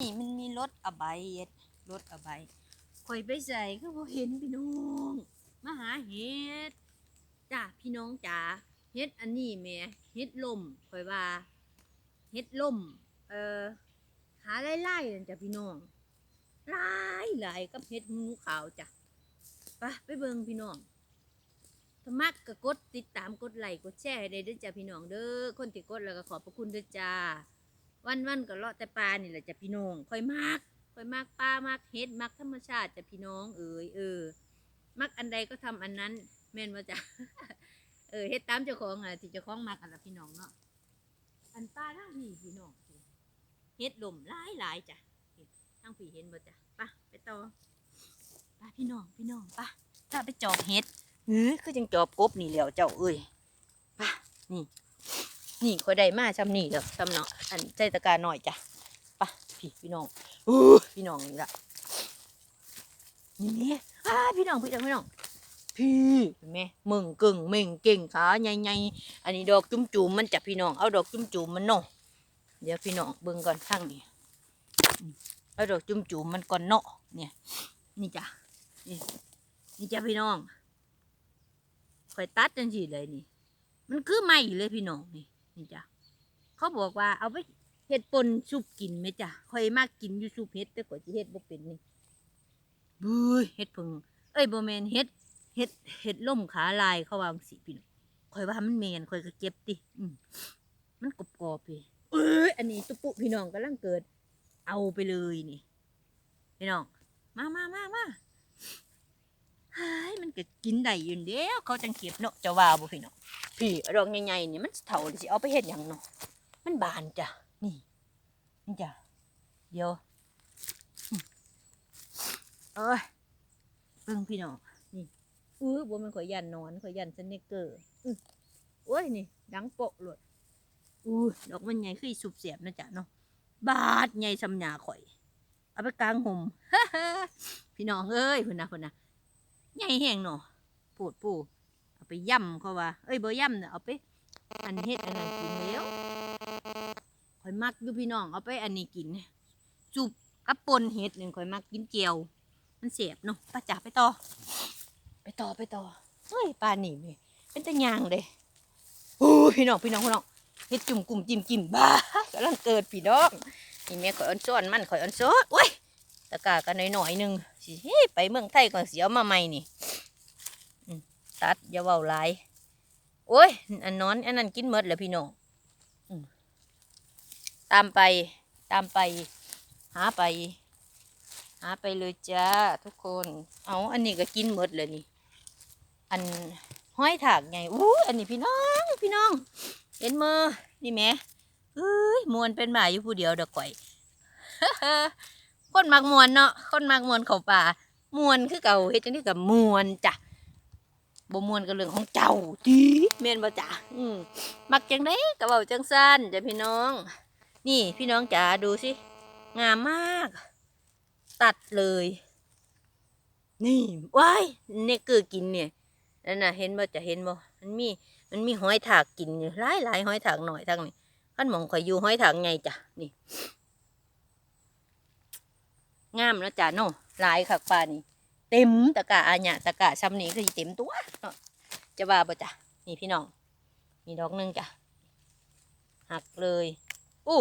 นี่มันมีรถอบายเฮ็ดรถอบายข่อยไปใส่ก็บ่เห็นพี่น้องมาหาเห็ดจ้าพี่น้องจ๋าเฮ็ดอันนี้แหม่เฮ็ดลมข่อยว่าเฮ็ดลมเอ่อหาไล่ๆนั่นจ้ะพี่น้องหลายหลายกับเฮ็ดหูขาวจ้ะไปไปเบิ่งพี่น้องถ้ามักก็กดติดตามกดไลค์กดแชร์ให้ได้เด้อจ้ะพี่น้องเด้อคนที่กดแล้วก็ขอบพระคุณเด้อจ้า วันวันก็เลาะแต่ปลานี่แหละจ้ะพี่น้องค่อยมากค่อยมากปลามากเฮ็ดมักธรรมชาติจ้ะพี่น้องเอ๋ยเออมักอันใดก็ทำอันนั้นแม่นว่าจ้ะเออเฮ็ดตามเจ้าของอะที่เจ้าของมักอันละพี่น้องเนาะอันปลาทางนี้พี่น้องเฮ็ดลมหลายหลายจ้ะนี่ทางพี่เห็นบ่จ้ะไปไปต่อไปพี่น้องพี่น้องไปถ้าไปจอบเฮ็ดเฮ้ยคือจังจอบกบนี่แหล้วเจ้าเอ้ยไปนี่ นี่ข่อยได้มาซ้ำนี่เด้อซ้ำเนาะอันใจตะกร้าหน่อยจ้ะไปะพี่พี่น้องอู้พี่น้องนี่ละนี่แม่อ้าพี่น้องพี่น้องพี่น้องพี่เห็นไหมมึงกึ่งเม่งเก่งขาใหญ่ๆอันนี้ดอกจุ่มจุ่มมันจับพี่น้องเอาดอกจุ่มจุ่มมันเนาะเดี๋ยวพี่น้องเบิ่งก่อนข้างนี้เอาดอกจุ่มจุ่มมันก่อนเนาะเนี่ยนี่จ้ะนี่นี่จ้ะพี่น้องข่อยตัดจังสิเลยนี่ มันคือไม่เลยพี่น้องนี่ นี่จ้ะเขาบอกว่าเอาไปเห็ดปนซุปกินไหมจ้ะคอยมากกินอยู่ซุปเห็ดแต่กว่าจะเห็ดบ่เป็นนี่บุ้ยเห็ดผึ่งเอ้ยบ่แมนเห็ดเห็ดเห็ดล่มขาลายเขาวาจั่งสิพี่น้องคอยว่ามันแมนคอยก็เก็บติอืมมันกรอบๆพี่เอ้ยอันนี้ตุปุพี่น้องกำลังเกิด เอาไปเลยนี่ พี่น้อง มามามามาเฮ้ ยมันก็กินได้อยู่เดียวเขาจังเก็บเนาะจะว่าบ่พี่เน้องพี่ดอกใหญ่ๆนี่มันเท่าสิเอาไปเฮ็ดหยังเนาะมันบานจ้ะนี่นี่จ้ะเดี๋ยวเอ้ยเบิ่งพี่น้องนี่อื้อบ่มันข่อยยันนอนข่อยยันสเนกเกอร์อื้อโอ้ยนี่ดังโปะเลยอู้ดอกมันใหญ่คือสุบเสียบนะจ๊ะเนาะบาดใหญ่สำหยาข่อย เอาไปกลางห่มพี่น้องเอ้ยพุ่นนะพุ่นนะ ใหญ่แห้งเนาะปูดปูเอาไปย่ำเขาว่า เอ้ยบ่ย่ำเนี่ยเอาไปอันเฮ็ดอันนั้นกินแล้วข่อยมักอยู่พี่น้องเอาไปอันนี้กินจุบกับปนเฮ็ดหนึ่งข่อยมักกินเจียว มันเสียบเนาะป้าจ๋าไปต่อ ไปต่อไปต่อเฮ้ยปลาหนีแม่เป็นตะยางเลยโอ้ยพี่น้องพี่น้องพี่น้องเฮ็ดจุ่มกลุ่มจิ้มจิ้มบ้ากำลังเกิดพี่น้องนี่แม่ข่อยอ่อนซ้อนมันข่อยอ่อนซ้อนโอ้ย ตะกร้ากันหน่อยๆหนึงสิเฮ้ยไปเมืองไทยก่อนเสียวมาใหม่นี่ตัดอย่าเว้าหลายโอ้ยอันนอนอันนั้นกินหมดแล้วพี่น้องตามไปตามไป หาไป หาไปเลยจ้าทุกคน เอาอันนี้ก็กินหมดเลยนี่ อันห้อยถากไงอู้อันนี้พี่น้องพี่น้อง เห็นมือนี่แม่เอ้ยมวนเป็นหมาอยู่ผู้เดียวเด็กก่อย คนมักมวนเนาะคนมักมวนเขาป่ามวนคือเก่าเฮ็ดจังนี้กับมวนจ้ะบ่มวนก็เรื่องของเจ้าติแม่นบ่จ๋าอืมมักจังได๋ก็เว้าจังซั่นจ้ะพี่น้อง นี่พี่น้องจ๋าดูสิงามมาก ตัดเลย นี่ว้ายเนี่ยคือกินเนี่ยนั่นน่ะเห็นบ่จะเห็นบ่มันมีมันมีหอยถากกินอยู่หลายหลายหอยถากหน่อยทางนี้คันหมองข่อยอยู่หอยถากไงจ้ะนี่ งามแล้วจ้ะเนาะหลายคักปานนี่เต็มตะกะอาญะตะกะซ้ำนี้คือเต็มตัวเนาะจะว่าบ่จ้ะนี่พี่น้องมีดอกหนึงจ้ะหักเลยอู้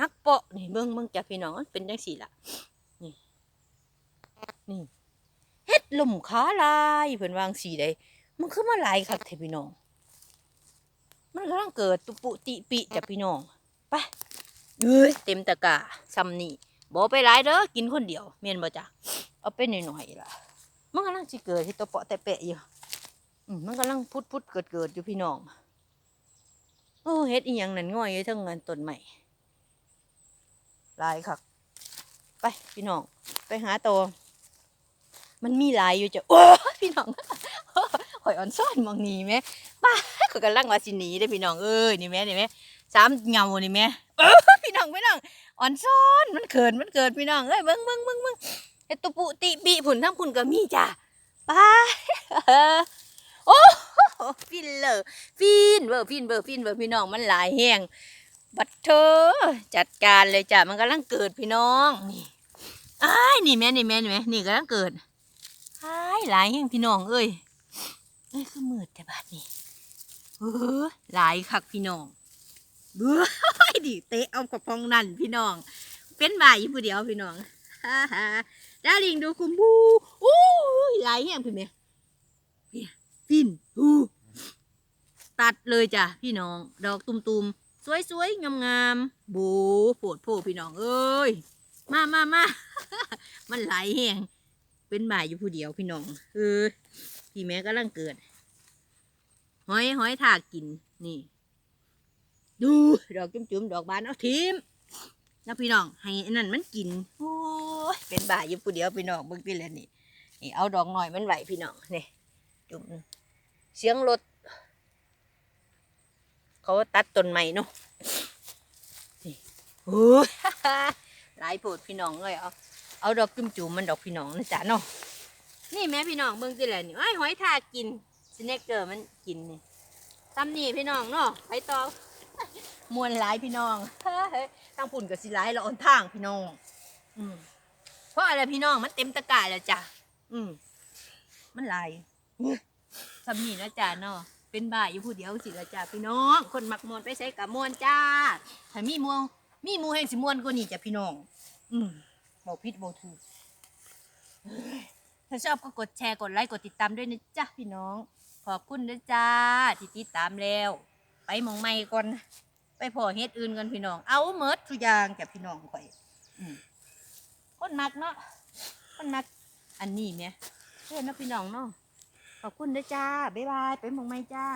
หักเปาะนี่เบิ่งเบิ่งจ้ะพี่น้องเป็นจังสี่ล่ะนี่นี่เฮ็ดลุ่มขาลายเพิ่นวางสีใดมันคือมาหลายคักแท้พี่น้องมันกำลังเกิดตุปุติปิจ้ะพี่น้องไปเอ้ยเต็มตะกะซ้ำนี่ บ่ไปหลายเด้อกินคนเดียวแม่นบ่จ้ะเอาไปหน่อยๆล่ะมันกำลังสิเกิดที่ตัวเปาะแต่เปะอยู่มันกำลังพุดพุดเกิดเกิดอยู่พี่น้องโอ้เฮ็ดอีหยังนั่นง่อยอยู่ทั้งเงินต้นใหม่หลายคักไปพี่น้อง ไปหาตัวมันมีหลายอยู่จ้ะโอ้พี่น้องข่อยอ่อนซ่อนมองหนีไหมป้าข่อยกำลังว่าสิหนีได้พี่น้องเอ้ยนี่แม่นี่แม่สามเงานี่แม่เออพี่น้องพี่น้อง อ่อนซ่อนมันเขินมันเกิดพี่น้องเอ้ยเบิ่งเบิ่งเบิ่งเบิ่งเฮ็ดตุปุติบิผุนทั้งผุนก็มีจ้ะไปโอ้โหฟินเลยฟินเบอร์ฟินเบอร์ฟินเบอร์พี่น้องมันหลายแห้งบัดเธอจัดการเลยจ้ะมันกำลังเกิดพี่น้องนี่อ้ายนี่แม่นี่แม่นี่แม่นี่กำลังเกิดอ้ายหลายแห่งพี่น้องเอ้ยเอ้ยคือมืดแต่บาดนี่เออหลายคักพี่น้องเบ้อ ดิเตะเอากระพองนั่นพี่น้อง เป็นบ่ายอยู่ผู้เดียวพี่น้องฮ่าฮ่าดาลิงดูคุมบูอู้ยหลายแห่งพี่แม่เนี่ยฟินอู้ตัดเลยจ้ะพี่น้อง ดอกตุ่มๆสวยๆงามๆบูโผดโผพี่น้องเอ้ยมามามามันไหลายแห้งเป็นบ่ายอยู่ผู้เดียวพี่น้องเออพี่แม่กำลังเกิด หอยหอยถากกินนี่ ดูดอกจุ่มๆดอกบานเอาทิมแล้วพี่น้องให้อันนั่นมันกินโอ้ยเป็นบ่ายอยู่ผู้เดียวพี่น้องเบิ่งพี่แล้วนี่นี่เอาดอกหน่อยมันไหวพี่น้องนี่จุ่มเสียงรถเขาตัดต้นใหม่เนาะนี่โอ้ยหลายโพดพี่น้องเลยเอาเอาดอกจุ่มจุ่มๆมันดอกพี่น้องนะจ๊ะเนาะนี่แม่พี่น้องเบิ่งสิแหละนี่ไอ้หอยทากกินสเนกเกอร์มันกินนี่ตำนี่พี่น้องเนาะไปต่อ มวนหลายพี่น้องเฮ้ยทางปุ่นกับสิหลายเราอ่อนทางพี่น้อง อืมเพราะอะไรพี่น้องมันเต็มตะกร้าแล้วจ้ะอืมมันหลายทำนี่นะจ๊ะเนาะเป็นบ่ายอยู่ผู้เดียวสิละจ้าพี่น้อง คนมักมวนไปใช้กับมวนจ้าถ้ามีมวงมีมูแห่งสิมวนก็นี่จ้ะพี่น้อง อืมบอกพิษบอกถูกถ้าชอบก็กดแชร์กดไลค์กดติดตามด้วยนะจ๊ะพี่น้อง ขอบคุณนะจ้าที่ติดตามแล้ว ไปมองไม่ก่อน ไปพอเฮ็ดอื่นกันพี่น้อง เอาเมิดทุกอย่างแกพี่น้องข่อยอืมคนมักเนาะคนมักอันนี้เนี่ยเพื่อนเนาะพี่น้องเนาะขอบคุณนะจ้าบ๊ายบายไปมองไม่จ้า